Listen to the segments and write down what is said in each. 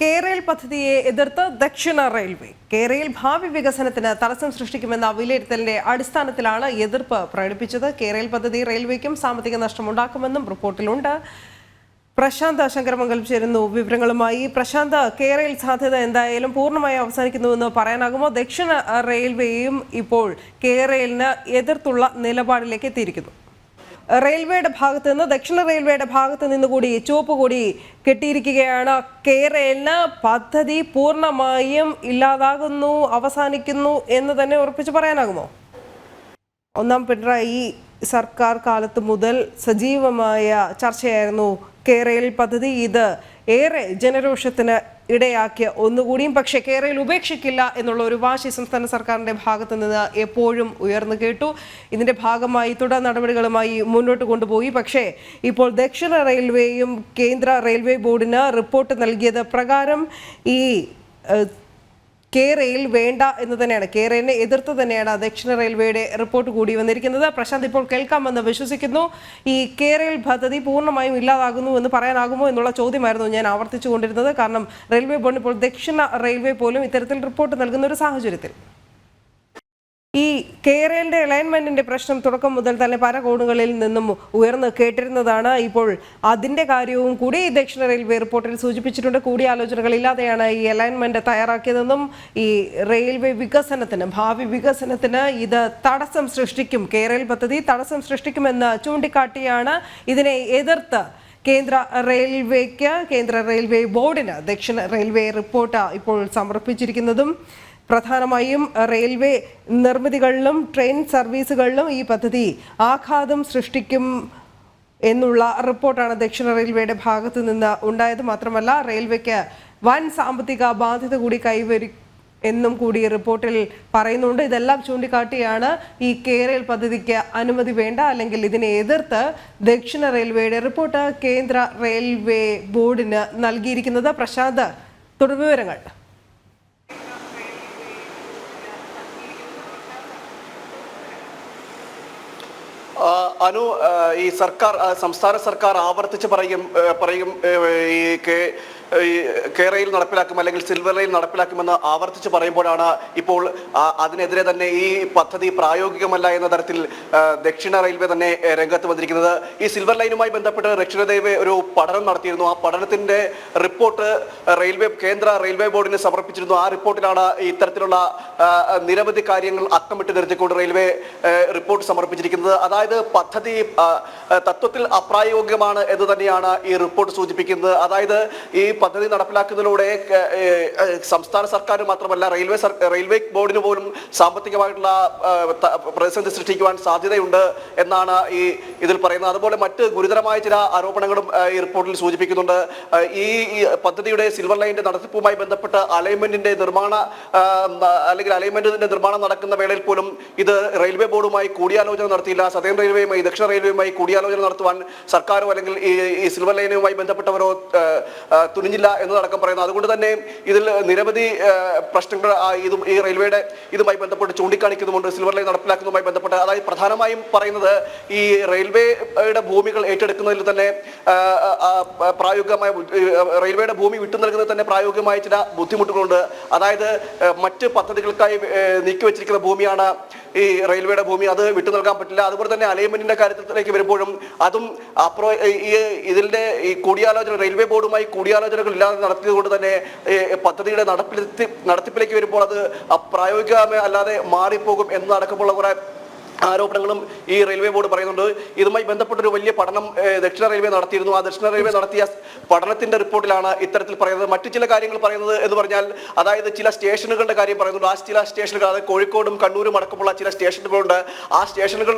കേരയിൽ പദ്ധതിയെ എതിർത്ത് ദക്ഷിണ റെയിൽവേ. കേരയിൽ ഭാവി വികസനത്തിന് തടസ്സം സൃഷ്ടിക്കുമെന്ന വിലയിരുത്തലിന്റെ അടിസ്ഥാനത്തിലാണ് എതിർപ്പ് പ്രകടിപ്പിച്ചത്. കേരയിൽ പദ്ധതി റെയിൽവേക്കും സാമ്പത്തിക നഷ്ടമുണ്ടാക്കുമെന്നും റിപ്പോർട്ടിലുണ്ട്. പ്രശാന്ത് ശങ്കരമംഗലം ചേരുന്നു വിവരങ്ങളുമായി. പ്രശാന്ത് കേരയിൽ സാധ്യത എന്തായാലും പൂർണമായി അവസാനിക്കുന്നുവെന്ന് പറയാനാകുമോ? ദക്ഷിണ റെയിൽവേയും ഇപ്പോൾ കേരളിന് എതിർത്തുള്ള നിലപാടിലേക്ക് എത്തിയിരിക്കുന്നു. റെയിൽവേയുടെ ഭാഗത്ത് നിന്ന് ദക്ഷിണ റെയിൽവേയുടെ ഭാഗത്ത് നിന്ന് കൂടി ചുവപ്പ് കൂടി കെട്ടിയിരിക്കുകയാണ്. കേരളിന് പദ്ധതി പൂർണമായും ഇല്ലാതാകുന്നു അവസാനിക്കുന്നു എന്ന് തന്നെ ഉറപ്പിച്ച് പറയാനാകുമോ? ഒന്നാം പിണറായി സർക്കാർ കാലത്ത് മുതൽ സജീവമായ ചർച്ചയായിരുന്നു കേരയിൽ പദ്ധതി. ഇത് ഏറെ ജനരോഷത്തിന് ഇടയാക്കിയ ഒന്നുകൂടിയും പക്ഷേ കേരളയിൽ ഉപേക്ഷിക്കില്ല എന്നുള്ള ഒരു വാശി സംസ്ഥാന സർക്കാരിന്റെ ഭാഗത്തു നിന്ന് എപ്പോഴും ഉയർന്നു കേട്ടു. ഇതിന്റെ ഭാഗമായി തുടർ നടപടികളുമായി മുന്നോട്ട് കൊണ്ടുപോയി. പക്ഷേ ഇപ്പോൾ ദക്ഷിണ റെയിൽവേയും കേന്ദ്ര റെയിൽവേ ബോർഡിന് റിപ്പോർട്ട് നൽകിയത് പ്രകാരം ഈ ഏഹ്, കേരയിൽ വേണ്ട എന്ന് തന്നെയാണ്. കേരളിനെ എതിർത്ത് തന്നെയാണ് ദക്ഷിണ റെയിൽവേയുടെ റിപ്പോർട്ട് കൂടി വന്നിരിക്കുന്നത്. പ്രശാന്ത് ഇപ്പോൾ കേൾക്കാമെന്ന് വിശ്വസിക്കുന്നു. ഈ കേരയിൽ പദ്ധതി പൂർണമായും ഇല്ലാതാകുന്നു എന്ന് പറയാനാകുമോ എന്നുള്ള ചോദ്യമായിരുന്നു ഞാൻ ആവർത്തിച്ചു കൊണ്ടിരുന്നത് കാരണം റെയിൽവേ ബോർഡ് ഇപ്പോൾ ദക്ഷിണ റെയിൽവേ പോലും ഇത്തരത്തിൽ റിപ്പോർട്ട് നൽകുന്ന ഒരു സാഹചര്യത്തിൽ. ഈ കേരളിന്റെ അലൈൻമെന്റിന്റെ പ്രശ്നം തുടക്കം മുതൽ തന്നെ പല കോണുകളിൽ നിന്നും ഉയർന്നു കേട്ടിരുന്നതാണ്. ഇപ്പോൾ അതിന്റെ കാര്യവും കൂടി ദക്ഷിണ റെയിൽവേ റിപ്പോർട്ടിൽ സൂചിപ്പിച്ചിട്ടുണ്ട്. കൂടിയാലോചനകൾ ഇല്ലാതെയാണ് ഈ അലൈൻമെന്റ് തയ്യാറാക്കിയതെന്നും ഈ റെയിൽവേ വികസനത്തിന് ഭാവി വികസനത്തിന് ഇത് തടസ്സം സൃഷ്ടിക്കും. കേരള പദ്ധതി തടസ്സം സൃഷ്ടിക്കുമെന്ന് ചൂണ്ടിക്കാട്ടിയാണ് ഇതിനെ എതിർത്ത് കേന്ദ്ര റെയിൽവേക്ക് കേന്ദ്ര റെയിൽവേ ബോർഡിന് ദക്ഷിണ റെയിൽവേ റിപ്പോർട്ട് ഇപ്പോൾ സമർപ്പിച്ചിരിക്കുന്നതും. പ്രധാനമായും റെയിൽവേ നിർമ്മിതികളിലും ട്രെയിൻ സർവീസുകളിലും ഈ പദ്ധതി ആഘാതം സൃഷ്ടിക്കും എന്നുള്ള റിപ്പോർട്ടാണ് ദക്ഷിണ റെയിൽവേയുടെ ഭാഗത്തു നിന്ന് ഉണ്ടായത്. മാത്രമല്ല റെയിൽവേക്ക് വൻ സാമ്പത്തിക ബാധ്യത കൂടി കൈവരി എന്നും കൂടി റിപ്പോർട്ടിൽ പറയുന്നുണ്ട്. ഇതെല്ലാം ചൂണ്ടിക്കാട്ടിയാണ് ഈ കേരൾ പദ്ധതിക്ക് അനുമതി വേണ്ട അല്ലെങ്കിൽ ഇതിനെ എതിർത്ത് ദക്ഷിണ റെയിൽവേയുടെ റിപ്പോർട്ട് കേന്ദ്ര റെയിൽവേ ബോർഡിന് നൽകിയിരിക്കുന്നത്. പ്രശാന്ത് തുടർവിവരങ്ങൾ ആ, അനു ഈ സർക്കാർ സംസ്ഥാന സർക്കാർ ആവർത്തിച്ച് പറയും പറയും ഈ കേരയിൽ നടപ്പിലാക്കും അല്ലെങ്കിൽ സിൽവർ ലൈൻ നടപ്പിലാക്കുമെന്ന് ആവർത്തിച്ച് പറയുമ്പോഴാണ് ഇപ്പോൾ അതിനെതിരെ തന്നെ ഈ പദ്ധതി പ്രായോഗികമല്ല എന്ന തരത്തിൽ ദക്ഷിണ റെയിൽവേ തന്നെ രംഗത്ത് വന്നിരിക്കുന്നത്. ഈ സിൽവർ ലൈനുമായി ബന്ധപ്പെട്ട് ദക്ഷിണ റെയിൽവേ ഒരു പഠനം നടത്തിയിരുന്നു. ആ പഠനത്തിന്റെ റിപ്പോർട്ട് റെയിൽവേ കേന്ദ്ര റെയിൽവേ ബോർഡിന് സമർപ്പിച്ചിരുന്നു. ആ റിപ്പോർട്ടിലാണ് ഇത്തരത്തിലുള്ള നിരവധി കാര്യങ്ങൾ അക്കമിട്ട് നിർത്തിക്കൊണ്ട് റെയിൽവേ റിപ്പോർട്ട് സമർപ്പിച്ചിരിക്കുന്നത്. അതായത് പദ്ധതി തത്വത്തിൽ അപ്രായോഗികമാണ് എന്ന് തന്നെയാണ് ഈ റിപ്പോർട്ട് സൂചിപ്പിക്കുന്നത്. അതായത് ഈ പദ്ധതി നടപ്പിലാക്കുന്നതിലൂടെ സംസ്ഥാന സർക്കാർ മാത്രമല്ല റെയിൽവേ റെയിൽവേ ബോർഡിന് പോലും സാമ്പത്തികമായിട്ടുള്ള പ്രതിസന്ധി സൃഷ്ടിക്കുവാൻ സാധ്യതയുണ്ട് എന്നാണ് ഈ ഇതിൽ പറയുന്നത്. അതുപോലെ മറ്റ് ഗുരുതരമായ ചില ആരോപണങ്ങളും ഈ റിപ്പോർട്ടിൽ സൂചിപ്പിക്കുന്നുണ്ട്. ഈ പദ്ധതിയുടെ സിൽവർ ലൈനിന്റെ നടത്തിപ്പുമായി ബന്ധപ്പെട്ട് അലൈൻമെന്റിന്റെ നിർമ്മാണ അല്ലെങ്കിൽ അലൈൻമെന്റിന്റെ നിർമ്മാണം നടക്കുന്ന വേളയിൽ പോലും ഇത് റെയിൽവേ ബോർഡുമായി കൂടിയാലോചന നടത്തിയില്ല. സതേൺ റെയിൽവേയുമായി ദക്ഷിണ റെയിൽവേയുമായി കൂടിയാലോചന നടത്തുവാൻ സർക്കാരോ അല്ലെങ്കിൽ ഈ സിൽവർ ലൈനുമായി ബന്ധപ്പെട്ടവരോ തുനിഞ്ഞില്ല എന്നതടക്കം പറയുന്നു. അതുകൊണ്ട് തന്നെ ഇതിൽ നിരവധി പ്രശ്നങ്ങൾ ഇതും ഈ റെയിൽവേയുടെ ഇതുമായി ബന്ധപ്പെട്ട് ചൂണ്ടിക്കാണിക്കുന്നുമുണ്ട് സിൽവർ ലൈൻ നടപ്പിലാക്കുന്നതുമായി ബന്ധപ്പെട്ട്. അതായത് പ്രധാനമായും പറയുന്നത് ഈ റെയിൽവേയുടെ ഭൂമികൾ ഏറ്റെടുക്കുന്നതിൽ തന്നെ പ്രായോഗികമായ റെയിൽവേയുടെ ഭൂമി വിട്ടു നൽകുന്നതിൽ തന്നെ പ്രായോഗികമായ ചില ബുദ്ധിമുട്ടുകളുണ്ട്. അതായത് മറ്റ് പദ്ധതികൾക്കായി നീക്കി നീക്കിവെച്ചിരിക്കുന്ന ഭൂമിയാണ് ഈ റെയിൽവേയുടെ ഭൂമി അത് വിട്ടു നൽകാൻ പറ്റില്ല. അതുപോലെ തന്നെ അലൈൻമെന്റിന്റെ കാര്യത്തിലേക്ക് വരുമ്പോഴും അതും അപ്രോ ഈ ഇതിന്റെ ഈ കൂടിയാലോചന റെയിൽവേ ബോർഡുമായി കൂടിയാലോചനകൾ ഇല്ലാതെ നടത്തിയത് കൊണ്ട് തന്നെ പദ്ധതിയുടെ നടപ്പിലെത്തി നടത്തിപ്പിലേക്ക് വരുമ്പോൾ അത് പ്രായോഗികമേ അല്ലാതെ മാറിപ്പോകും എന്നടക്കമുള്ള കുറെ ആരോപണങ്ങളും ഈ റെയിൽവേ ബോർഡ് പറയുന്നുണ്ട്. ഇതുമായി ബന്ധപ്പെട്ട ഒരു വലിയ പഠനം ദക്ഷിണ റെയിൽവേ നടത്തിയിരുന്നു. ആ ദക്ഷിണ റെയിൽവേ നടത്തിയ പഠനത്തിന്റെ റിപ്പോർട്ടിലാണ് ഇത്തരത്തിൽ പറയുന്നത്. മറ്റു ചില കാര്യങ്ങൾ പറയുന്നത് എന്ന് പറഞ്ഞാൽ അതായത് ചില സ്റ്റേഷനുകളുടെ കാര്യം പറയുന്നുണ്ട്. ആ ചില സ്റ്റേഷനുകൾ അതായത് കോഴിക്കോടും കണ്ണൂരും അടക്കമുള്ള ചില സ്റ്റേഷനുകളുണ്ട്. ആ സ്റ്റേഷനുകൾ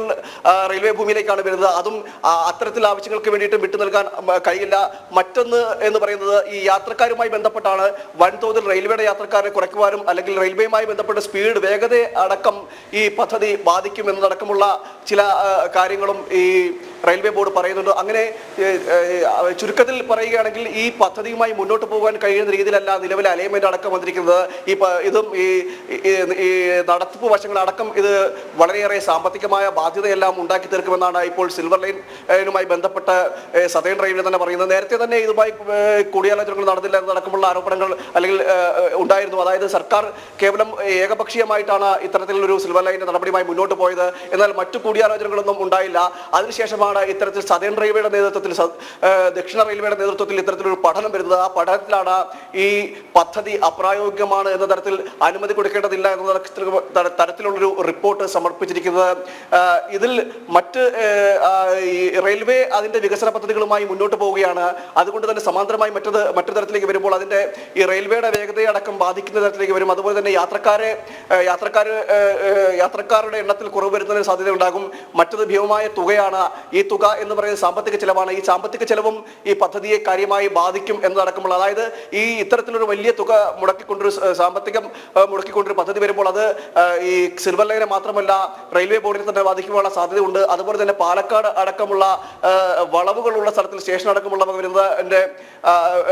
റെയിൽവേ ഭൂമിയിലേക്കാണ് വരുന്നത്. അതും അത്തരത്തിൽ ആവശ്യങ്ങൾക്ക് വേണ്ടിയിട്ട് വിട്ടു നൽകാൻ കഴിയില്ല. മറ്റൊന്ന് എന്ന് പറയുന്നത് ഈ യാത്രക്കാരുമായി ബന്ധപ്പെട്ടാണ് വൻതോതിൽ റെയിൽവേയുടെ യാത്രക്കാരെ കുറയ്ക്കുവാനും അല്ലെങ്കിൽ റെയിൽവേയുമായി ബന്ധപ്പെട്ട സ്പീഡ് വേഗത അടക്കം ഈ പദ്ധതി ബാധിക്കും എന്നതടക്കമുള്ള ചില കാര്യങ്ങളും ഈ റെയിൽവേ ബോർഡ് പറയുന്നുണ്ട്. അങ്ങനെ ചുരുക്കത്തിൽ പറയുകയാണെങ്കിൽ ഈ പദ്ധതിയുമായി മുന്നോട്ട് പോകാൻ കഴിയുന്ന രീതിയിലല്ല നിലവിലെ അലൈൻമെന്റ് അടക്കം വന്നിരിക്കുന്നത്. ഈ ഇതും ഈ നടത്തിപ്പ് വശങ്ങളടക്കം ഇത് വളരെയേറെ സാമ്പത്തികമായ ബാധ്യതയെല്ലാം ഉണ്ടാക്കി തീർക്കുമെന്നാണ് ഇപ്പോൾ സിൽവർ ലൈനുമായി ബന്ധപ്പെട്ട് സതേൺ റെയിൽവേ തന്നെ പറയുന്നത്. നേരത്തെ തന്നെ ഇതുമായി കൂടിയാലോചനകൾ നടന്നില്ല എന്നടക്കമുള്ള ആരോപണങ്ങൾ അല്ലെങ്കിൽ ഉണ്ടായിരുന്നു. അതായത് സർക്കാർ കേവലം ഏകപക്ഷീയമായിട്ടാണ് ഇത്തരത്തിലൊരു സിൽവർ ലൈൻ നടപടിയുമായി മുന്നോട്ട് പോയത്. എന്നാൽ മറ്റു കൂടിയാലോചനകളൊന്നും ഉണ്ടായില്ല. അതിനുശേഷമാണ് ഇത്തരത്തിൽ സതേൺ റെയിൽവേയുടെ നേതൃത്വത്തിൽ ദക്ഷിണ റെയിൽവേയുടെ നേതൃത്വത്തിൽ ഇത്തരത്തിലൊരു പഠനം വരുന്നത്. ആ പഠനത്തിലാണ് ഈ പദ്ധതി അപ്രായോഗികമാണ് എന്ന തരത്തിൽ അനുമതി കൊടുക്കേണ്ടതില്ല എന്ന തരത്തിലുള്ളൊരു റിപ്പോർട്ട് സമർപ്പിച്ചിരിക്കുന്നത്. ഇതിൽ മറ്റ് റെയിൽവേ അതിന്റെ വികസന പദ്ധതികളുമായി മുന്നോട്ട് പോവുകയാണ്. അതുകൊണ്ട് തന്നെ സമാന്തരമായി മറ്റത് മറ്റൊരു തരത്തിലേക്ക് വരുമ്പോൾ അതിന്റെ ഈ റെയിൽവേയുടെ വേഗതയെ അടക്കം ബാധിക്കുന്ന തരത്തിലേക്ക് വരും. അതുപോലെ തന്നെ യാത്രക്കാരെ ഏഹ്, യാത്രക്കാരുടെ എണ്ണത്തിൽ കുറവ് വരുന്നതിന് സാധ്യത ഉണ്ടാകും മറ്റത് ഭീമമായ തുകയാണ് ഈ തുക എന്ന് പറയുന്നത് സാമ്പത്തിക ചിലവാണ്. ഈ സാമ്പത്തിക ചിലവും ഈ പദ്ധതിയെ കാര്യമായി ബാധിക്കും എന്നതടക്കമുള്ള അതായത് ഈ ഇത്തരത്തിലൊരു വലിയ തുക മുടക്കിക്കൊണ്ടൊരു സാമ്പത്തികം മുടക്കിക്കൊണ്ടൊരു പദ്ധതി വരുമ്പോൾ അത് ഈ സിൽവർ ലൈനെ മാത്രമല്ല റെയിൽവേ ബോർഡിനെ തന്നെ ബാധിക്കുവാനുള്ള സാധ്യതയുണ്ട്. അതുപോലെ തന്നെ പാലക്കാട് അടക്കമുള്ള വളവുകളുള്ള സ്ഥലത്തിൽ സ്റ്റേഷൻ അടക്കമുള്ളവ വരുന്ന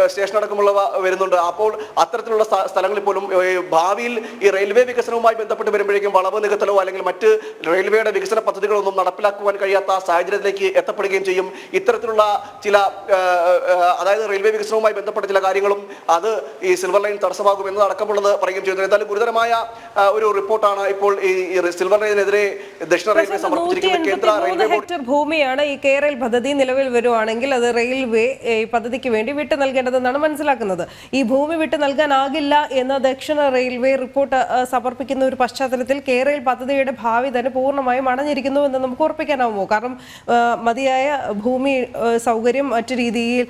സ്റ്റേഷൻ അടക്കമുള്ളവ വരുന്നുണ്ട്. അപ്പോൾ അത്തരത്തിലുള്ള സ്ഥ- സ്ഥലങ്ങളിൽ പോലും ഭാവിയിൽ ഈ റെയിൽവേ വികസനവുമായി ബന്ധപ്പെട്ട് വരുമ്പോഴേക്കും വളവ് നികത്തലോ അല്ലെങ്കിൽ മറ്റ് റെയിൽവേയുടെ വികസന പദ്ധതികളൊന്നും നടപ്പിലാക്കുവാൻ കഴിയാത്ത സാഹചര്യത്തിലേക്ക് എത്തപ്പെടുകയും ചെയ്യും. ഇത്തരത്തിലുള്ള ചില അതായത് റെയിൽവേ വികസനവുമായി ബന്ധപ്പെട്ട ചില കാര്യങ്ങളും അത് ഈ സിൽവർ ലൈൻ തടസ്സമാകും എന്നതടക്കമുള്ളത് പറയുകയും ചെയ്യുന്നു എന്തായാലും ഗുരുതരമായ ഒരു റിപ്പോർട്ടാണ് ഇപ്പോൾ ഈ സിൽവർ ലൈനെതിരെ ദക്ഷിണ റെയിൽവേ സമർപ്പിച്ചിരിക്കുന്നത് കേന്ദ്ര റെയിൽവേ ഹെക്ടർ ഭൂമിയാണ് ഈ കേരൾ പദ്ധതി നിലവിൽ വരുവാണെങ്കിൽ അത് റെയിൽവേ ഈ പദ്ധതിക്ക് വേണ്ടി വിട്ടു നൽകേണ്ടതെന്നാണ് മനസ്സിലാക്കുന്നത്. ഈ ഭൂമി വിട്ടു നൽകാനാകില്ല എന്ന ദക്ഷിണ റെയിൽവേ റിപ്പോർട്ട് സമർപ്പിക്കുന്ന ഒരു പശ്ചാത്തലത്തിൽ കേരൾ പദ്ധതിയുടെ ഭാവി തന്നെ പൂർണമായും അടഞ്ഞിരിക്കുന്നു എന്ന് നമുക്ക് ഉറപ്പിക്കാനാവുമോ? കാരണം മതിയായ ഭൂമി സൗകര്യം മറ്റു രീതിയിൽ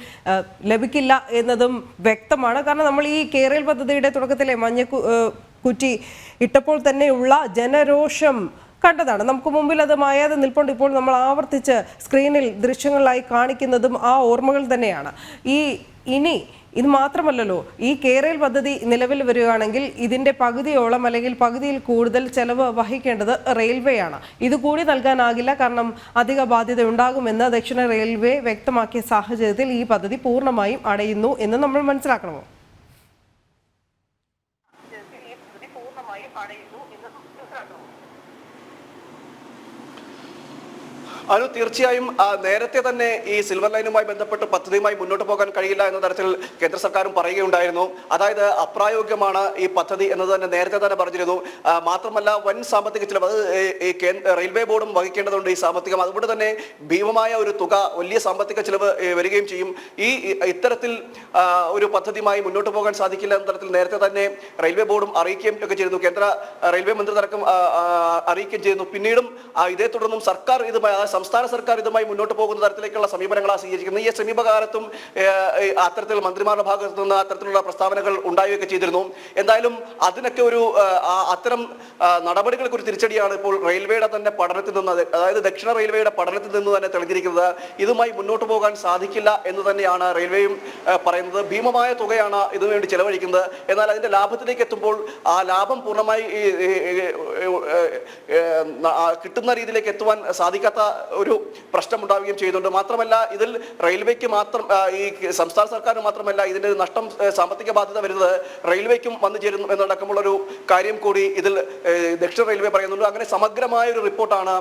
ലഭിക്കില്ല എന്നതും വ്യക്തമാണ്. കാരണം നമ്മൾ ഈ കേരൽ പദ്ധതിയുടെ തുടക്കത്തിലെ മഞ്ഞ കുറ്റി ഇട്ടപ്പോൾ തന്നെയുള്ള ജനരോഷം കണ്ടതാണ്. നമുക്ക് മുമ്പിൽ അത് മായാതെ നിൽപ്പുണ്ട്. ഇപ്പോൾ നമ്മൾ ആവർത്തിച്ച് സ്ക്രീനിൽ ദൃശ്യങ്ങളായി കാണിക്കുന്നതും ആ ഓർമ്മകൾ തന്നെയാണ്. ഈ ഇനി ഇത് മാത്രമല്ലല്ലോ ഈ കേരൽ പദ്ധതി നിലവിൽ വരികയാണെങ്കിൽ ഇതിന്റെ പകുതിയോളം അല്ലെങ്കിൽ പകുതിയിൽ കൂടുതൽ ചെലവ് വഹിക്കേണ്ടത് റെയിൽവേയാണ്. ഇത് കൂടി നൽകാനാകില്ല കാരണം അധിക ബാധ്യത ഉണ്ടാകുമെന്ന് ദക്ഷിണ റെയിൽവേ വ്യക്തമാക്കിയ സാഹചര്യത്തിൽ ഈ പദ്ധതി പൂർണമായും അടയുന്നു എന്ന് നമ്മൾ മനസ്സിലാക്കണമോ? അനു തീർച്ചയായും നേരത്തെ തന്നെ ഈ സിൽവർ ലൈനുമായി ബന്ധപ്പെട്ട് പദ്ധതിയുമായി മുന്നോട്ട് പോകാൻ കഴിയില്ല എന്ന തരത്തിൽ കേന്ദ്ര സർക്കാരും പറയുകയുണ്ടായിരുന്നു. അതായത് അപ്രായോഗ്യമാണ് ഈ പദ്ധതി എന്നത് തന്നെ നേരത്തെ തന്നെ പറഞ്ഞിരുന്നു. മാത്രമല്ല വൻ സാമ്പത്തിക ചിലവ് അത് ഈ- റെയിൽവേ ബോർഡും വഹിക്കേണ്ടതുണ്ട് ഈ സാമ്പത്തികം. അതുകൊണ്ട് തന്നെ ഭീമമായ ഒരു തുക വലിയ സാമ്പത്തിക ചിലവ് വരികയും ചെയ്യും. ഈ ഇത്തരത്തിൽ ഒരു പദ്ധതിയുമായി മുന്നോട്ട് പോകാൻ സാധിക്കില്ല എന്ന തരത്തിൽ നേരത്തെ തന്നെ റെയിൽവേ ബോർഡും അറിയിക്കുകയും ഒക്കെ ചെയ്തിരുന്നു. കേന്ദ്ര റെയിൽവേ മന്ത്രിതടക്കം ആ, ആ, അറിയിക്കുകയും ചെയ്യുന്നു പിന്നീടും ഇതേ തുടർന്നും സർക്കാർ അതായത് സംസ്ഥാന സർക്കാർ ഇതുമായി മുന്നോട്ട് പോകുന്ന തരത്തിലേക്കുള്ള സമീപനങ്ങളാണ് സ്വീകരിക്കുന്നത് ഈ സമീപകാലത്തും അത്തരത്തിൽ മന്ത്രിമാരുടെ ഭാഗത്തു നിന്ന് അത്തരത്തിലുള്ള പ്രസ്താവനകൾ ഉണ്ടാവുകയൊക്കെ ചെയ്തിരുന്നു. എന്തായാലും അതിനൊക്കെ ഒരു അത്തരം നടപടികൾക്ക് ഒരു തിരിച്ചടിയാണ് ഇപ്പോൾ റെയിൽവേയുടെ തന്നെ പഠനത്തിൽ നിന്ന് അതായത് ദക്ഷിണ റെയിൽവേയുടെ പഠനത്തിൽ നിന്ന് തന്നെ തെളിഞ്ഞിരിക്കുന്നത്. ഇതുമായി മുന്നോട്ട് പോകാൻ സാധിക്കില്ല എന്ന് തന്നെയാണ് റെയിൽവേയും പറയുന്നത്. ഭീമമായ തുകയാണ് ഇതിനുവേണ്ടി ചെലവഴിക്കുന്നത്. എന്നാൽ അതിന്റെ ലാഭത്തിലേക്ക് എത്തുമ്പോൾ ആ ലാഭം പൂർണമായി കിട്ടുന്ന രീതിയിലേക്ക് എത്തുവാൻ സാധിക്കാത്ത ഒരു പ്രശ്നം ഉണ്ടാവുകയും ചെയ്യുന്നുണ്ട് മാത്രമല്ല ഇതിൽ റെയിൽവേക്ക് മാത്രം ഈ സംസ്ഥാന സർക്കാരിന് മാത്രമല്ല ഇതിന്റെ നഷ്ടം സാമ്പത്തിക ബാധ്യത വരുന്നത് റെയിൽവേക്കും വന്നു ചേരുന്നു എന്നടക്കമുള്ളൊരു കാര്യം കൂടി ഇതിൽ ദക്ഷിണ റെയിൽവേ പറയുന്നുണ്ട്. അങ്ങനെ സമഗ്രമായ ഒരു റിപ്പോർട്ടാണ്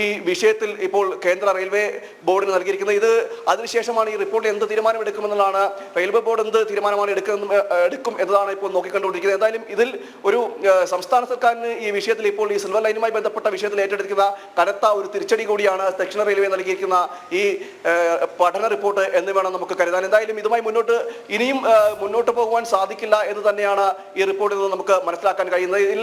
ഈ വിഷയത്തിൽ ഇപ്പോൾ കേന്ദ്ര റെയിൽവേ ബോർഡിന് നൽകിയിരിക്കുന്നത്. ഇത് അതിനുശേഷമാണ് ഈ റിപ്പോർട്ടിൽ എന്ത് തീരുമാനം എടുക്കുമെന്നുള്ളതാണ് റെയിൽവേ ബോർഡ് എന്ത് തീരുമാനമാണ് എടുക്കുന്ന എടുക്കും എന്നതാണ് ഇപ്പോൾ നോക്കിക്കണ്ടുകൊണ്ടിരിക്കുന്നത്. എന്തായാലും ഇതിൽ ഒരു സംസ്ഥാന സർക്കാരിന് ഈ വിഷയത്തിൽ ഇപ്പോൾ ഈ സിൽവർ ലൈനുമായി ബന്ധപ്പെട്ട വിഷയത്തിൽ ഏറ്റെടുക്കുന്ന കനത്ത ഒരു തിരിച്ചടി കൂടിയാണ് ദക്ഷിണ റെയിൽവേ നൽകിയിരിക്കുന്ന ഈ പഠന റിപ്പോർട്ട് എന്ന് വേണം നമുക്ക് കരുതാൻ. എന്തായാലും ഇതുമായി മുന്നോട്ട് ഇനിയും മുന്നോട്ട് പോകുവാൻ സാധിക്കില്ല എന്ന് തന്നെയാണ് ഈ റിപ്പോർട്ടിൽ നിന്ന് നമുക്ക് മനസ്സിലാക്കാൻ കഴിയുന്നത്. ഇതിൽ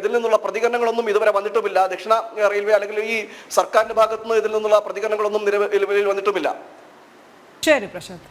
ഇതിൽ നിന്നുള്ള പ്രതികരണങ്ങളൊന്നും ഇതുവരെ വന്നിട്ടുമില്ല. ദക്ഷിണ റെയിൽവേ അല്ലെങ്കിൽ ഈ സർക്കാരിന്റെ ഭാഗത്തുനിന്ന് ഇതിൽ നിന്നുള്ള പ്രതികരണങ്ങളൊന്നും നിലവിൽ വന്നിട്ടുമില്ല. ശരി പ്രശാന്ത്.